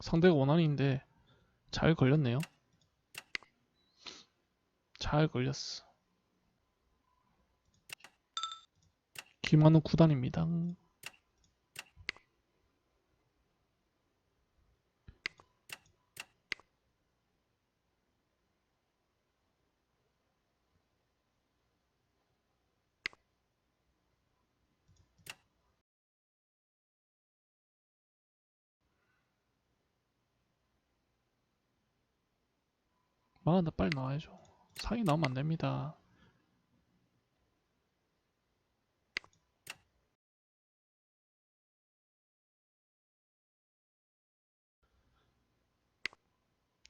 상대가 원한인데 잘 걸렸네요. 잘 걸렸어. 김한우 구단입니다. 막았는데 빨리 나와야죠. 상이 나오면 안 됩니다.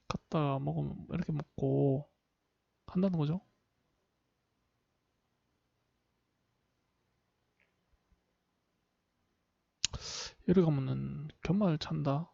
갔다가 먹으면 이렇게 먹고 한다는 거죠. 이렇게 가면은 견말 찬다.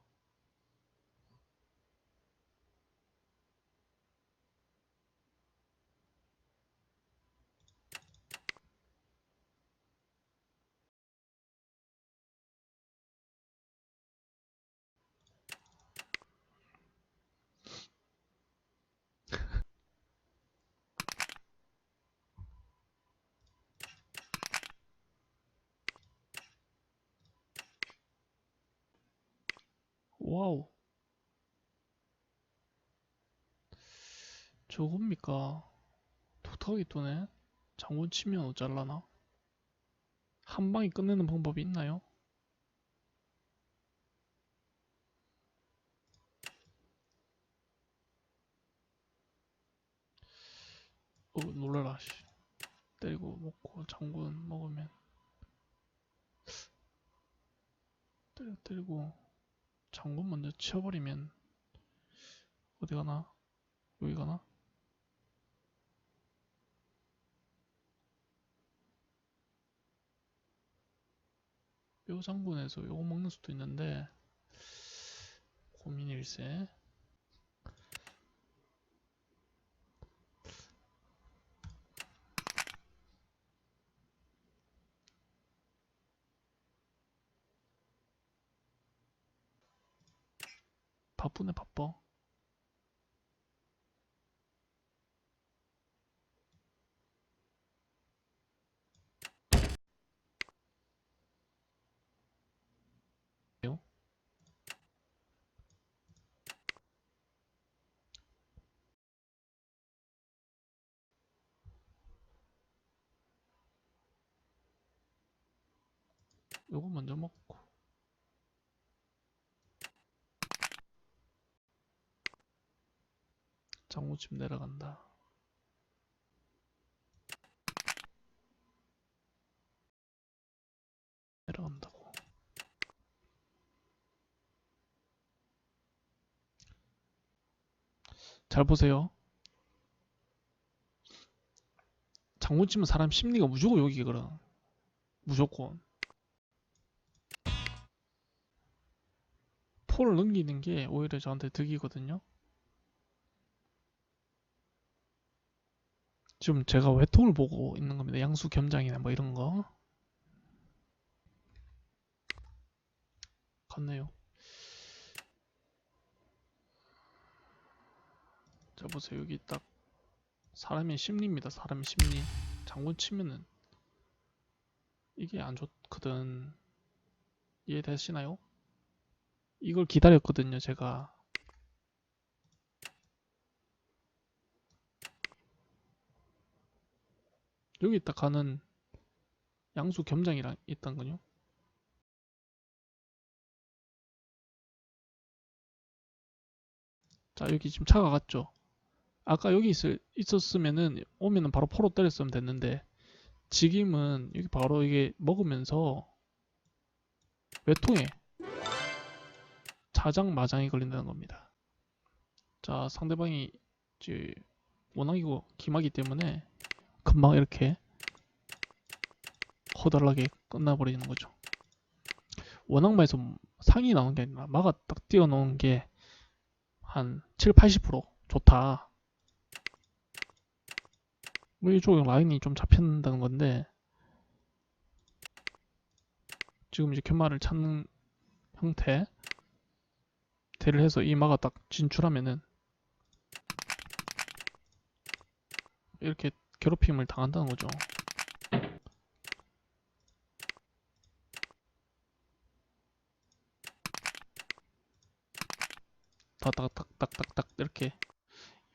와우. 저겁니까? 독특하게 뜨네. 장군 치면 어쩔라나? 한 방에 끝내는 방법이 있나요? 어, 놀라라, 씨. 때리고 먹고 장군 먹으면 때려 때리고 장군 먼저 치워버리면 어디 가나? 여기 가나? 요 장군에서 요거 먹는 수도 있는데 고민일세 바쁘네 바빠 요? 요거 먼저 먹고 장무집 내려간다. 내려간다고. 잘 보세요. 장무집은 사람 심리가 무조건 여기 그럼 무조건. 포를 넘기는 게 오히려 저한테 득이거든요 지금 제가 외통을 보고 있는 겁니다. 양수 겸장이나 뭐 이런 거. 갔네요. 자 보세요. 여기 딱 사람의 심리입니다. 사람의 심리. 장군 치면은 이게 안 좋거든. 이해되시나요? 이걸 기다렸거든요. 제가. 여기 딱 가는 양수 겸장이랑 있던거요. 자 여기 지금 차가 갔죠. 아까 여기 있을, 있었으면은 오면은 바로 포로 때렸으면 됐는데 지금은 여기 바로 이게 먹으면서 외통에 자장마장이 걸린다는 겁니다. 자 상대방이 이제 원앙이고 기마기 때문에 금방 이렇게 허달하게 끝나버리는 거죠. 원악마에서 상이 나오는 게 아니라 마가 딱 띄워놓은 게 한 7, 80% 좋다. 뭐 이쪽 라인이 좀 잡힌다는 건데 지금 이제 푯말을 찾는 형태 대를 해서 이 마가 딱 진출하면은 이렇게 괴롭힘을 당한다는 거죠. 딱딱딱딱딱딱 이렇게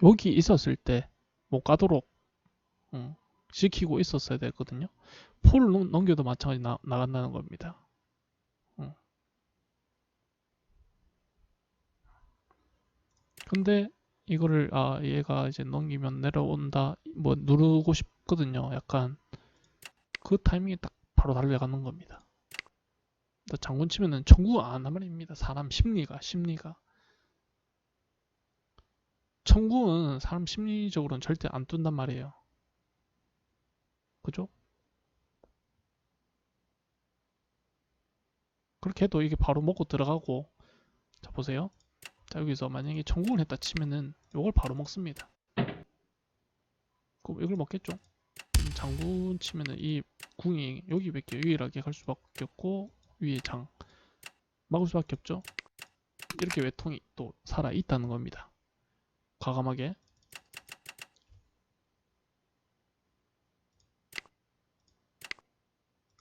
여기 있었을 때 못 가도록 음, 지키고 있었어야 되거든요. 폴을 넘- 넘겨도 마찬가지 나, 나간다는 겁니다. 음. 근데 이거를 아 얘가 이제 넘기면 내려온다 뭐 누르고 싶거든요. 약간 그 타이밍에 딱 바로 달려가는 겁니다. 장군 치면은 청구 안 말입니다. 사람 심리가 심리가 청구는 사람 심리적으로는 절대 안 둔단 말이에요. 그죠? 그렇게 해도 이게 바로 먹고 들어가고 자 보세요. 자 여기서 만약에 청궁을 했다 치면은 이걸 바로 먹습니다. 그럼 이걸 먹겠죠? 음, 장군 치면은 이 궁이 여기 밖에 유일하게 갈 수밖에 없고 위에 장 막을 수밖에 없죠. 이렇게 외통이 또 살아 있다는 겁니다. 과감하게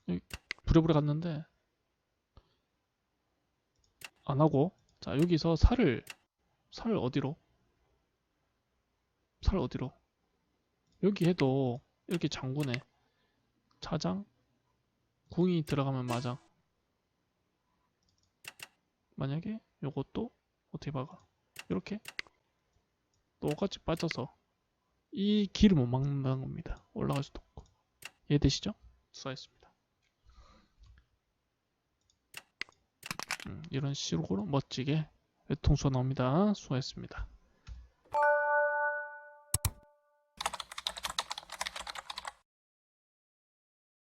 여기 부랴부랴 갔는데 안 하고 자 여기서 살을 살 어디로 살 어디로? 여기 해도 이렇게 장군에 차장? 궁이 들어가면 마장 만약에 요것도 어떻게 박아? 이렇게? 똑같이 빠져서 이 길을 못 막는다는 겁니다. 올라갈 수도 없고. 이해되시죠? 수고하셨습니다. 음, 이런 식으로 멋지게 외통수가 나옵니다. 수고하셨습니다